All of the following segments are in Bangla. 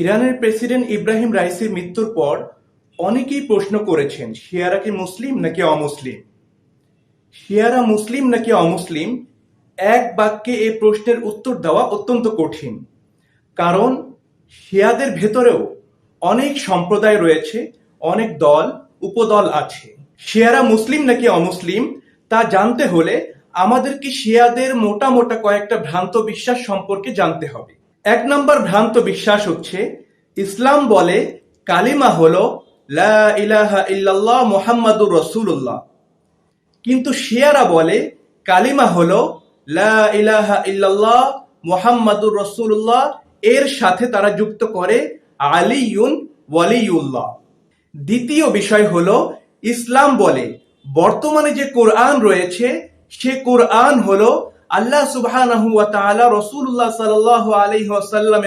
ইরানের প্রেসিডেন্ট ইব্রাহিম রাইসির মৃত্যুর পর অনেকেই প্রশ্ন করেছেন, শিয়ারা কি মুসলিম নাকি অমুসলিম? শিয়ারা মুসলিম নাকি অমুসলিম? এক বাক্যে এই প্রশ্নের উত্তর দেওয়া অত্যন্ত কঠিন। কারণ শিয়াদের ভেতরেও অনেক সম্প্রদায় রয়েছে, অনেক দল, উপদল আছে। শিয়ারা মুসলিম নাকি অমুসলিম, তা জানতে হলে আমাদেরকে শিয়াদের মোটা মোটা কয়েকটা ভ্রান্ত বিশ্বাস সম্পর্কে জানতে হবে। এক নম্বর ভ্রান্ত বিশ্বাস হচ্ছে, ইসলাম বলে, কালিমা হল ইল্লাল্লাহ মুহাম্মাদুর রসুল্লাহ কিন্তু শিয়ারা বলে, কালিমা হল ইলাহা ইল্লাল্লাহ মুহাম্মাদুর রসুল্লাহ এর সাথে তারা যুক্ত করে আলিউন ওয়ালিউল্লাহ দ্বিতীয় বিষয় হল, ইসলাম বলে, বর্তমানে যে কোরআন রয়েছে, সে কোরআন হলো আল্লাহ সুবহানাহু ওয়া তাআলা রাসূলুল্লাহ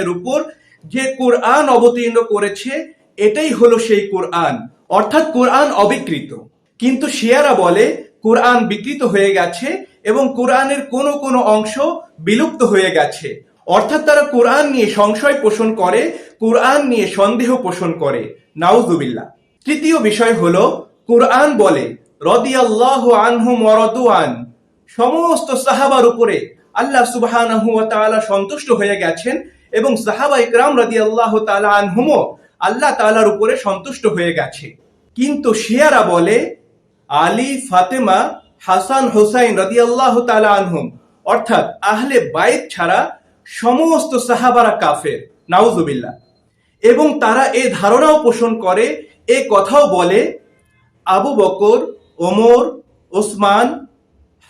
উপর যে কোরআন অবতীর্ণ করেছে, এটাই হলো সেই কোরআন। অর্থাৎ কোরআন অবিকৃত। কিন্তু শিয়ারা বলে, কোরআন বিকৃত হয়ে গেছে এবং কোরআনের কোনো কোনো অংশ বিলুপ্ত হয়ে গেছে। অর্থাৎ তারা কোরআন নিয়ে সংশয় পোষণ করে, কোরআন নিয়ে সন্দেহ পোষণ করে। নাউজুবিল্লাহ। তৃতীয় বিষয় হলো, কোরআন বলে, রদিয়াল্লাহ আনহুম ওয়ারাদুআন সমস্ত সাহাবার উপরে আল্লাহ তাআলা সন্তুষ্ট হয়ে গেছেন এবং সাহাবা ইকরাম রাদিয়াল্লাহু তাআলা আনহুমও আল্লাহ তালার উপরে সন্তুষ্ট হয়ে গেছে। কিন্তু শিয়ারা বলে, আলী, ফাতেমা, হাসান, হোসাইন রাদিয়াল্লাহু তাআলা আনহুম, অর্থাৎ আহলে বাইত ছাড়া সমস্ত সাহাবারা কাফের, নাউজুবিল্লাহ। এবং তারা এ ধারণাও পোষণ করে, এ কথাও বলে, আবু বকর, ওমর, ওসমান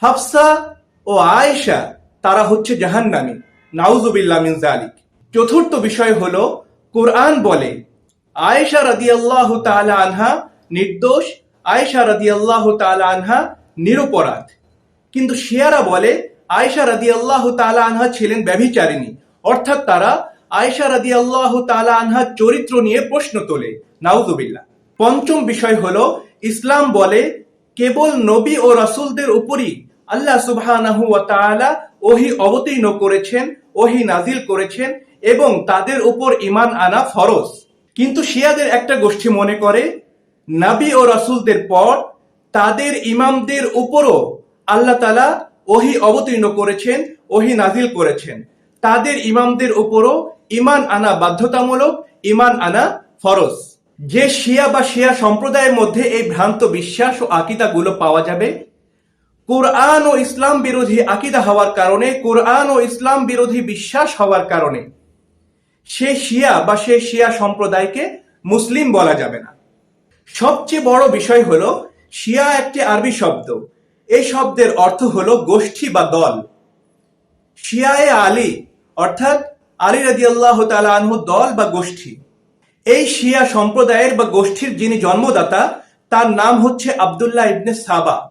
হাফসা ও আয়েশা, তারা হচ্ছে জাহান্নামী। নাউজুবিল্লাহ মিন জালিক চতুর্থ বিষয় হল, কোরআন বলে, আয়েশা রাদিয়াল্লাহু তাআলা আনহা নির্দোষ, আয়েশা রাদিয়াল্লাহু তাআলা আনহা নিরপরাধ। কিন্তু শিয়ারা বলে, আয়েশা রাদিয়াল্লাহু তাআলা আনহা ছিলেন ব্যভিচারিণী। অর্থাৎ তারা আয়েশা রাদিয়াল্লাহু তাআলা আনহা চরিত্র নিয়ে প্রশ্ন তোলে। নাউজুবিল্লাহ। পঞ্চম বিষয় হলো, ইসলাম বলে, কেবল নবী ও রাসূলদের উপরই আল্লাহ তাআলা ওহি অবতীর্ণ করেছেন, ওহি নাজিল করেছেন এবং তাদের উপর ঈমান আনা ফরজ। কিন্তু শিয়াদের একটা গোষ্ঠী মনে করে, নাবি ও রাসূলদের পর তাদের ইমামদের উপরও আল্লাহ তাআলা ওহি অবতীর্ণ করেছেন, ওহি নাজিল করেছেন। তাদের ইমামদের উপরও ঈমান আনা বাধ্যতামূলক, ঈমান আনা ফরজ। যে শিয়া বা শিয়া সম্প্রদায়ের মধ্যে এই ভ্রান্ত বিশ্বাস ও আকিদাগুলো পাওয়া যাবে কোরআন ও ইসলাম বিরোধী আকিদা হওয়ার কারণে, কোরআন ও ইসলাম বিরোধী বিশ্বাস হওয়ার কারণে সে শিয়া বা সে শিয়া সম্প্রদায়কে মুসলিম বলা যাবে না। সবচেয়ে বড় বিষয় হল, শিয়া একটি আরবি শব্দ। এই শব্দের অর্থ হলো গোষ্ঠী বা দল। শিয়ায়ে আলী, অর্থাৎ আলী রাদিয়াল্লাহু তাআলা আনহু দল বা গোষ্ঠী। এই শিয়া সম্প্রদায়ের বা গোষ্ঠীর যিনি জন্মদাতা, তার নাম হচ্ছে আব্দুল্লাহ ইবনে সাবা।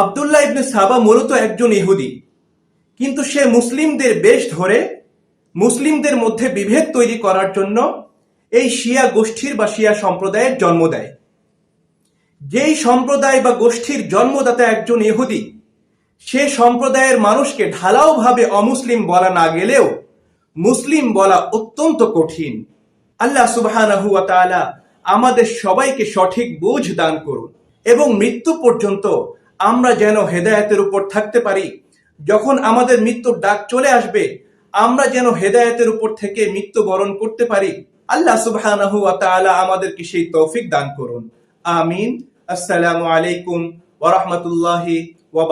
আব্দুল্লাহ ইবনে সাবা মূলত একজন ইহুদি। কিন্তু সে মুসলিমদের বেশ ধরে, মুসলিমদের মধ্যে বিভেদ তৈরি করার জন্য এই শিয়া গোষ্ঠীর বা শিয়া সম্প্রদায়ের জন্ম দেয়। যেই সম্প্রদায় বা গোষ্ঠীর জন্মদাতা একজন ইহুদি, সে সম্প্রদায়ের মানুষকে ঢালাওভাবে অমুসলিম বলা না গেলেও মুসলিম বলা অত্যন্ত কঠিন। আল্লাহ তাআলা আমাদের সবাইকে সঠিক বোঝ দান করুন এবং মৃত্যু পর্যন্ত আমরা যেন হেদায়তের উপর থাকতে পারি। যখন আমাদের মৃত্যুর ডাক চলে আসবে, আমরা যেন হেদায়তের উপর থেকে মৃত্যুবরণ করতে পারি। আল্লাহ তাআলা আমাদেরকে সেই তৌফিক দান করুন। আমিন। আসসালামু আলাইকুম ওয়া রাহমাতুল্লাহি ওয়া